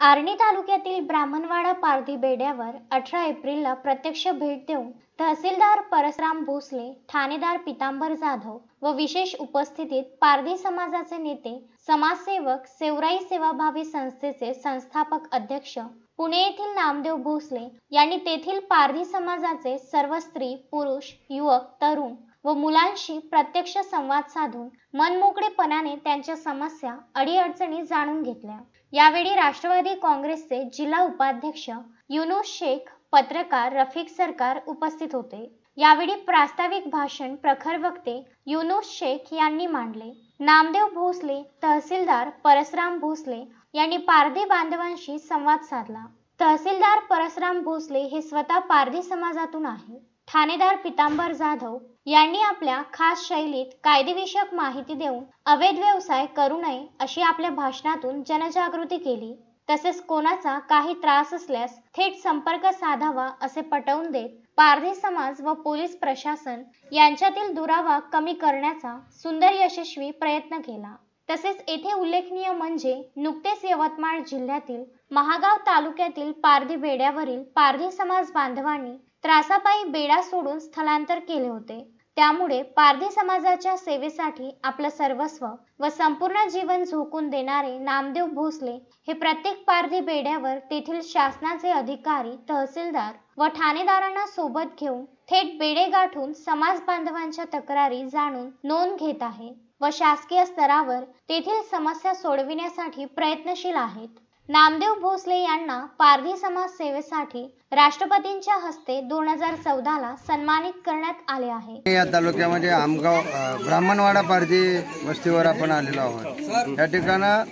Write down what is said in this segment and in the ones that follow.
आर्णी तालुक्यातील ब्राह्मणवाडा पारधी बेड्यावर अठरा एप्रिलला प्रत्यक्ष भेट देऊन तहसीलदार परसराम भोसले ठाणेदार पितांबर जाधव व विशेष उपस्थितीत पारधी समाजाचे नेते समाजसेवक सेवराई सेवाभावी संस्थेचे संस्थापक अध्यक्ष पुणे येथील नामदेव भोसले यांनी तेथील पारधी समाजाचे सर्व स्त्री पुरुष युवक तरुण व मुलांशी प्रत्यक्ष संवाद साधून मनमोकळेपणाने त्यांच्या समस्या अडीअडचणी जाणून घेतल्या. यावेळी राष्ट्रवादी काँग्रेसचे जिल्हा उपाध्यक्ष युनुस शेख पत्रकार रफिक सरकार उपस्थित होते. यावेळी प्रास्ताविक भाषण प्रखर वक्ते युनुस शेख यांनी मांडले. नामदेव भोसले तहसीलदार परसराम भोसले यांनी पारधी बांधवांशी संवाद साधला. तहसीलदार परसराम भोसले हे स्वतः पारधी समाजातून आहे ठाणेदार पितांबर जाधव यांनी आपल्या खास शैलीत कायदेविषयक माहिती देऊन अवैध व्यवसाय करू नये अशी आपल्या भाषणातून जनजागृती केली. तसेच कोणाचा काही त्रास असल्यास थेट संपर्क साधावा असे पटवून देत पारधी समाज व पोलीस प्रशासन यांच्यातील दुरावा कमी करण्याचा सुंदर यशस्वी प्रयत्न केला. तसेच येथे उल्लेखनीय म्हणजे नुकतेच यवतमाळ जिल्ह्यातील महागाव तालुक्यातील पारधी बेड्यावरील पारधी समाज बांधवांनी त्रासापायी बेडा सोडून स्थलांतर केले होते. त्यामुळे पारधी समाजाच्या सेवेसाठी आपलं सर्वस्व व संपूर्ण जीवन झोकून देणारे नामदेव भोसले हे प्रत्येक पारधी बेड्यावर तेथील शासनाचे अधिकारी तहसीलदार व ठाणेदारांना सोबत घेऊन थेट बेडे गाठून समाज बांधवांच्या तक्रारी जाणून नोंद घेत आहे व शासकीय स्तरावर तेथील समस्या सोडविण्यासाठी प्रयत्नशील आहेत. नामदेव भोसले यांना पारधी समाज सेवेसाठी राष्ट्रपतींच्या हस्ते दोन हजार चौदाला सन्मानित करण्यात आले आहे. या तालुक्यामध्ये आमगाव ब्राह्मणवाडा पारधी वस्तीवर आपण आलेलो आहोत. या ठिकाणं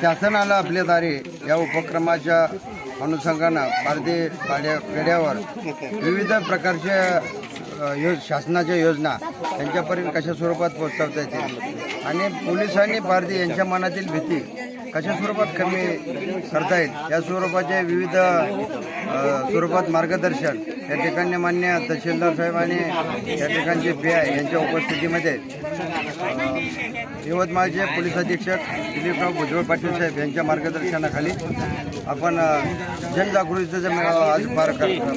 शासनाला आपल्या दारी या उपक्रमाच्या अनुषंगानं भारतीय पाड्या पेढ्यावर विविध प्रकारच्या यो शासनाच्या योजना त्यांच्यापर्यंत कशा स्वरूपात पोहोचवता येतील? आणि पोलिसांनी भारतीय यांच्या मनातील भीती कशा स्वरूपात कमी करता येईल? या स्वरूपाचे विविध स्वरूपात मार्गदर्शन या ठिकाणी मान्य तहसीलदार साहेब आणि या ठिकाणचे पी आय यांच्या उपस्थितीमध्ये यवतमाळचे पोलीस अधीक्षक दिलीपराव भुजबळ पाटील साहेब यांच्या मार्गदर्शनाखाली आपण जनजागृतीचा मेळावा आज पार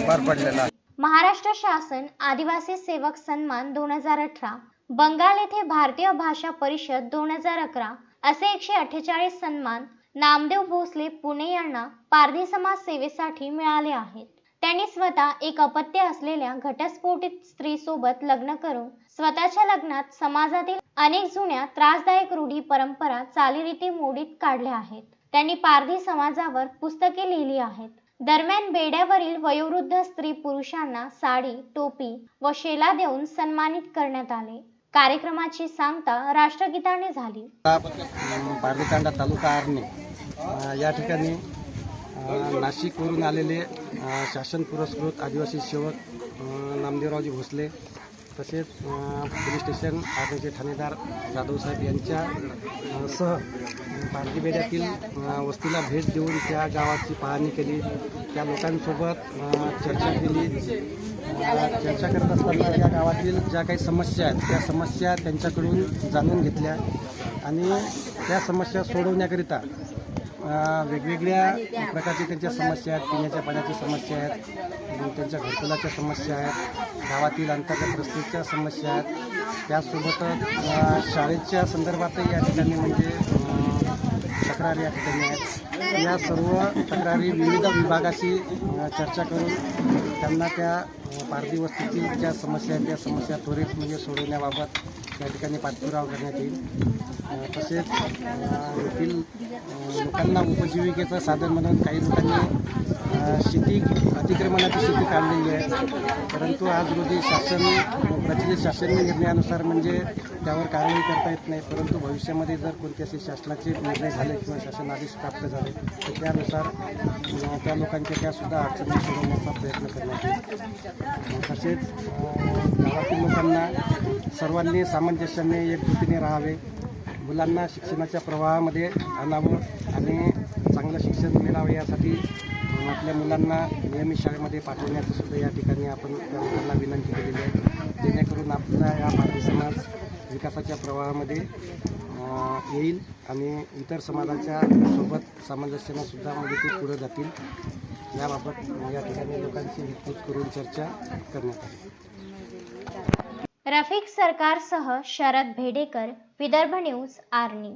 पार पडलेला आहे. महाराष्ट्र शासन आदिवासी सेवक सन्मान दोन हजार अठरा बंगाल येथे भारतीय भाषा परिषद दोन हजार अकरा असे एकशे अठ्ठेचाळीस सन्मान नामदेव भोसले पुणे यांना पारधी समाज सेवेसाठी मिळाले आहेत. त्यांनी स्वतः एक अपत्य असलेल्या घटस्फोटित स्त्रीसोबत लग्न करून स्वतःच्या लग्नात समाजातील अनेक जुन्या त्रासदायक रूढी परंपरा चालीरीती मोडीत काढल्या आहेत. त्यांनी पारधी समाजावर पुस्तके लिहिली आहेत. दरम्यान बेड्यावरील वयोवृद्ध स्त्री पुरुषांना साडी टोपी व शेला देऊन सन्मानित करण्यात आले. कार्यक्रमाची सांगता राष्ट्रगीताने झाली. पारडीतांडा तालुका आर्णे. या ठिकाणी नाशिकवरून आलेले शासन पुरस्कृत आदिवासी सेवक नामदेवरावजी भोसले तसेच पोलीस स्टेशन आर्णीचे ठाणेदार जाधवसाहेब यांच्या सह अ, वस्तीला भेट देऊन त्या गावाची पाहणी केली. त्या लोकांसोबत चर्चा केली. चर्चा करत असताना या गावातील ज्या काही समस्या आहेत त्या समस्या त्यांच्याकडून जाणून घेतल्या आणि त्या समस्या सोडवण्याकरिता वेगवेगळ्या प्रकारच्या त्यांच्या समस्या आहेत पिण्याच्या पाण्याच्या समस्या आहेत त्यांच्या घरकुलाच्या समस्या आहेत गावातील अंतर्गत रस्त्याच्या समस्या आहेत. त्यासोबतच शाळेच्या संदर्भातही या ठिकाणी म्हणजे तक्रारी या ठिकाणी आहेत. या सर्व तक्रारी विविध विभागाशी चर्चा करून त्यांना त्या पारधी वस्तीतील ज्या समस्या आहेत त्या समस्या त्वरित म्हणजे सोडवण्याबाबत या ठिकाणी पाठपुरावा करण्यात येईल. तसेच येथील लोकांना उपजीविकेचं साधन म्हणून काही लोकांनी शेती अतिक्रमणाची शेती काढलेली आहे. परंतु आज रोजी शासन प्रचलित शासन निर्णयानुसार म्हणजे त्यावर कारवाई करता येत नाही. परंतु भविष्यामध्ये जर कोणते असे शासनाचे निर्णय झाले किंवा शासन आदेश प्राप्त झाले तर त्यानुसार त्या लोकांच्या त्यासुद्धा अडचणी सोडवण्याचा प्रयत्न करण्यात येईल. तसेच गावातील लोकांना सर्वांनी सामंजस्याने एकजुटीने राहावे. मुलांना शिक्षणाच्या प्रवाहामध्ये आणावं आणि चांगलं शिक्षण मिळावं यासाठी आपल्या मुलांना नियमित शाळेमध्ये पाठवण्याचं सुद्धा या ठिकाणी आपण त्या मुलांना विनंती केलेली आहे. जेणेकरून आपला या भारतीय समाज विकासाच्या प्रवाहामध्ये येईल आणि इतर समाजाच्या सोबत सामंजस्यानं सुद्धा म्हणजे ते पुढे जातील. याबाबत या ठिकाणी लोकांची विस्तृत करून चर्चा करण्यात आली. रफिक सरकारसह शरद भेडेकर विदर्भ न्यूज आर्णी.